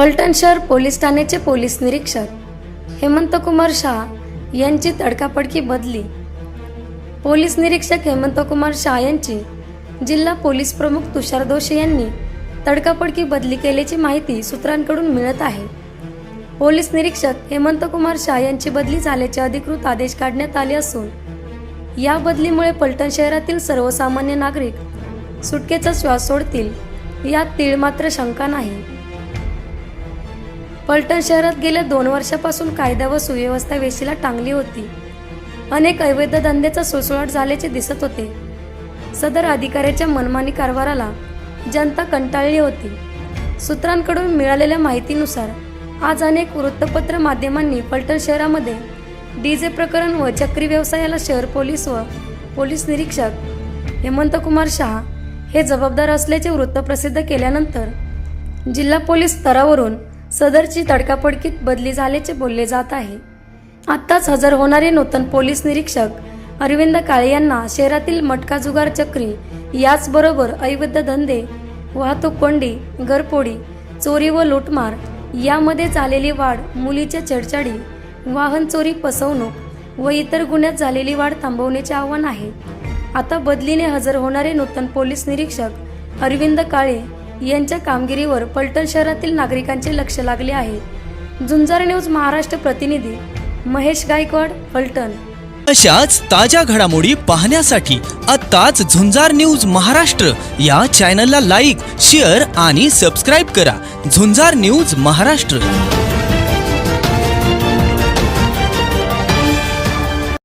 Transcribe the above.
फलटण शहर पोलीस ठाण्याचे पोलीस निरीक्षक हेमंत कुमार शाह यांची तडकाफडकी बदली. पोलीस निरीक्षक हेमंत कुमार शाह यांची जिल्हा पोलीस प्रमुख तुषार दोशी यांनी तडकाफडकी बदली केल्याची माहिती सूत्रांकडून मिळत आहे. पोलीस निरीक्षक हेमंत कुमार शाह यांची बदली झाल्याचे अधिकृत आदेश काढण्यात आले असून या बदलीमुळे पलटण शहरातील सर्वसामान्य नागरिक सुटकेचा श्वास सोडतील यात तीळमात्र शंका नाही. पलटण शहरात गेल्या दोन वर्षापासून कायदा व सुव्यवस्था वेशीला टांगली होती. अनेक अवैध धंद्याचा सुळसुळाट झाल्याचे दिसत होते. सदर अधिकाऱ्याच्या मनमानी कारभाराला जनता कंटाळली होती. सूत्रांकडून मिळालेल्या माहितीनुसार आज अनेक वृत्तपत्र माध्यमांनी पलटण शहरामध्ये डीजे प्रकरण व चक्री व्यवसायाला शहर पोलीस व पोलीस निरीक्षक हेमंत कुमार शहा हे जबाबदार असल्याचे वृत्त प्रसिद्ध केल्यानंतर जिल्हा पोलीस स्तरावरून सदरची तडकाफडकीत बदली झाल्याचे बोलले जात आहे. आत्ताच हजर होणारे नूतन पोलीस निरीक्षक अरविंद काळे यांना शहरातील मटका जुगार चक्री याचबरोबर अवैध धंदे वाहतूक कोंडी घरपोडी चोरी व लूटमार यामध्ये झालेली वाढ मुलीच्या छेडछाडी वाहन चोरी फसवणूक व इतर गुन्ह्यात झालेली वाढ थांबवण्याचे आव्हान आहे. आता बदलीने हजर होणारे नूतन पोलीस निरीक्षक अरविंद काळे यांच्या कामगिरीवर पलटण शहरातील नागरिकांचे लक्ष लागले आहे. झुंजार न्यूज महाराष्ट्र प्रतिनिधी महेश गायकवाड पलटण. अशाच ताज्या घडामोडी पाहण्यासाठी आत्ताच झुंजार न्यूज महाराष्ट्र या चॅनलला लाईक शेअर आणि सबस्क्राईब करा. झुंजार न्यूज महाराष्ट्र.